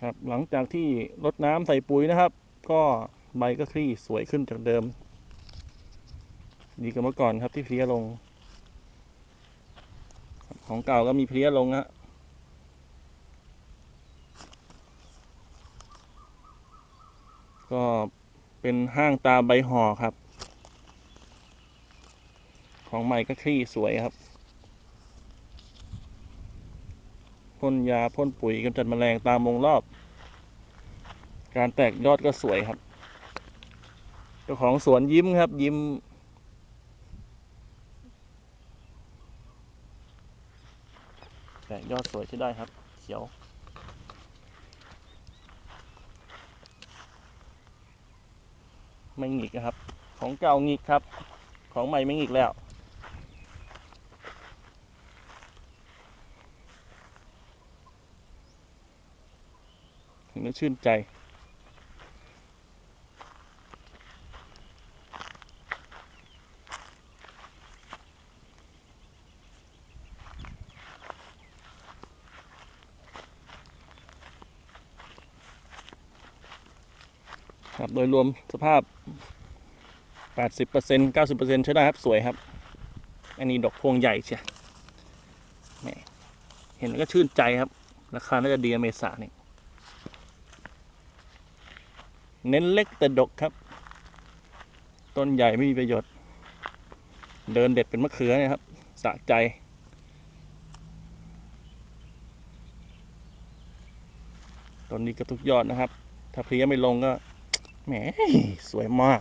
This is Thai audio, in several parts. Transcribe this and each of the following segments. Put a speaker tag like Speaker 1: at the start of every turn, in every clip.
Speaker 1: ครับหลังจากที่รดน้ำใส่ปุ๋ยนะครับ ก็ใบก็คลี่สวยขึ้นจากเดิม ดีกว่าเมื่อก่อนครับที่เพลี้ยลง ของเก่าก็มีเพลี้ยลงฮะก็เป็นห้างตาใบห่อครับ ของใหม่ก็คลี่สวยครับ พ่นยาพ่นปุ๋ยกำจัดแมลงตามวงรอบ การแตกยอดก็สวยครับ เจ้าของสวนยิ้มครับ ยิ้ม แตกยอดสวยใช้ได้ครับ เขียวไม่หงิกนะครับ ของเก่าหงิกครับ ของใหม่ไม่หงิกแล้ว นแล้วชื่นใจครับ โดยรวมสภาพ 80% 90%ใช้ได้ครับ สวยครับ อันนี้ดอกพวงใหญ่เชียแหมเห็นแล้วก็ชื่นใจครับ ราคาน่าจะดีเมษานี่ เน้นเล็กแต่ดกครับ ต้นใหญ่ไม่มีประโยชน์ เดินเด็ดเป็นมะเขือเนะครับ สะใจ ต้นนี้ก็ทุกยอดนะครับ ถ้าเพลี้ยไม่ลงก็แหมสวยมาก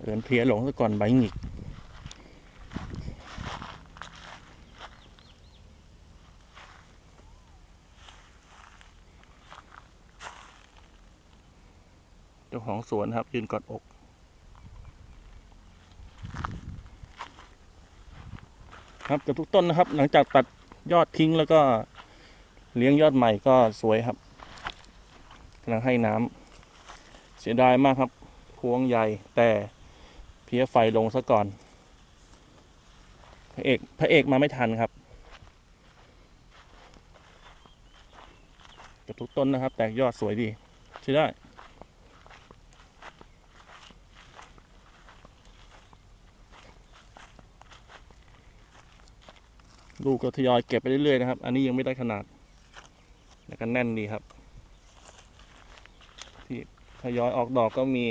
Speaker 1: เอินเพลี้ยลงซะก่อนใบหงิก จ้าของสวนครับ ยืนกอดอก ครับกับทุกต้นนะครับ หลังจากตัดยอดทิ้งแล้วก็เลี้ยงยอดใหม่ก็สวยครับกำลังให้น้ำเสียดายมากครับ พวงใหญ่แต่เพี้ยไฟลงซะก่อน พระเอกพระเอกมาไม่ทันครับกับทุกต้นนะครับ แตกยอดสวยดีใช้ได้ ลูกก็ทยอยเก็บไปเรื่อยๆนะครับ อันนี้ยังไม่ได้ขนาดแต่ก็แน่นดีครับ ที่ทยอยออกดอกก็มี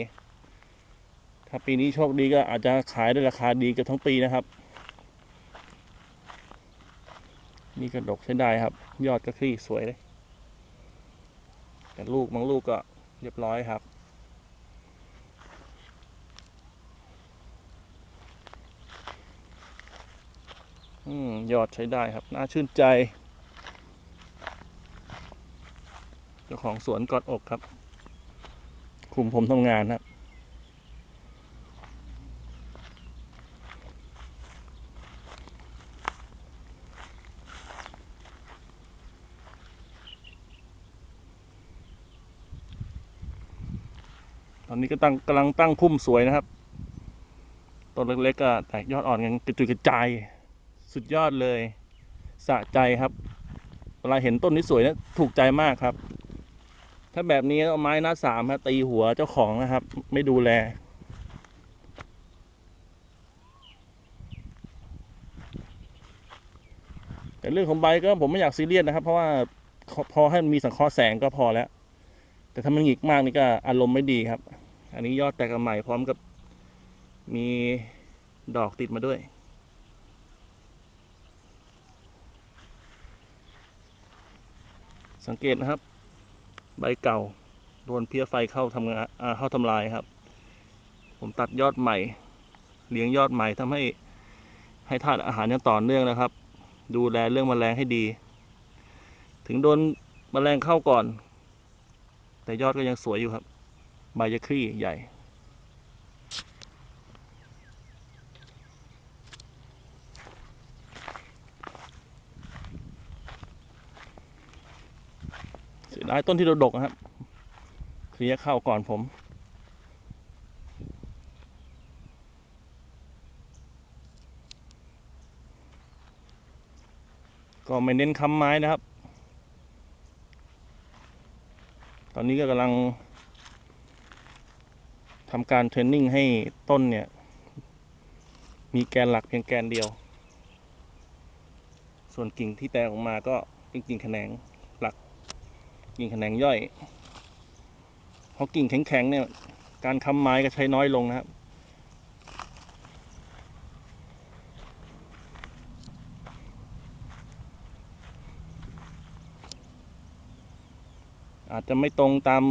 Speaker 1: ถ้าปีนี้โชคดีก็อาจจะขายได้ราคาดีกือบทั้งปีนะครับ นี่ก็ดกใช้ได้ครับ ยอดก็คลี่สวยเลย แต่ลูกบางลูกก็เรียบร้อยครับ อืมยอดใช้ได้ครับ น่าชื่นใจ เจ้าของสวนกอดอกครับ คุมผมทำงานครับตอนนี้ก็ตั้งกำลังตั้งพุ่มสวยนะครับ ต้นเล็กๆก็แตกยอดอ่อนกันกระจุยกระจาย สุดยอดเลย สะใจครับ เวลาเห็นต้นนี้สวยนะถูกใจมากครับ ถ้าแบบนี้เอาไม้หน้าสามครับตีหัวเจ้าของนะครับ ไม่ดูแล แต่เรื่องของใบก็ผมไม่อยากซีเรียสนะครับ เพราะว่าพอให้มันมีสังเคราะห์แสงก็พอแล้ว แต่ถ้ามันหงิกมากนี่ก็อารมณ์ไม่ดีครับ อันนี้ยอดแตกใหม่พร้อมกับมีดอกติดมาด้วย สังเกตนะครับ ใบเก่าโดนเพี้ยไฟเข้าทำงานเข้าทำลายครับ ผมตัดยอดใหม่ เลี้ยงยอดใหม่ทำให้ให้ธาตุอาหารอย่างต่อเนื่องนะครับ ดูแลเรื่องแมลงให้ดี ถึงโดนแมลงเข้าก่อน แต่ยอดก็ยังสวยอยู่ครับ ใบจะคลี่ใหญ่ เสียดายต้นที่เราดกนะครับเคลียร์เข้าก่อนผม ก็ไม่เน้นค้ำไม้นะครับ ตอนนี้ก็กำลังทำการเทรนนิ่งให้ต้นเนี่ย มีแกนหลักเพียงแกนเดียว ส่วนกิ่งที่แตกออกมาก็เป็นกิ่งแขนงหลัก กิ่งแขนงย่อยเพราะกิ่งแข็งๆเนี่ย การค้ำไม้ก็ใช้น้อยลงนะครับอาจจะไม่ตรงตาม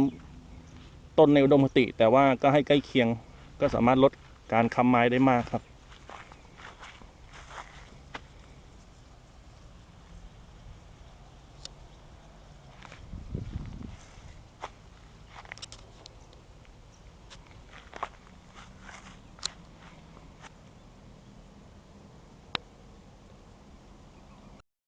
Speaker 1: ต้นในอุดมคติ แต่ว่าก็ให้ใกล้เคียงก็สามารถลดการค้ำไม้ได้มากครับ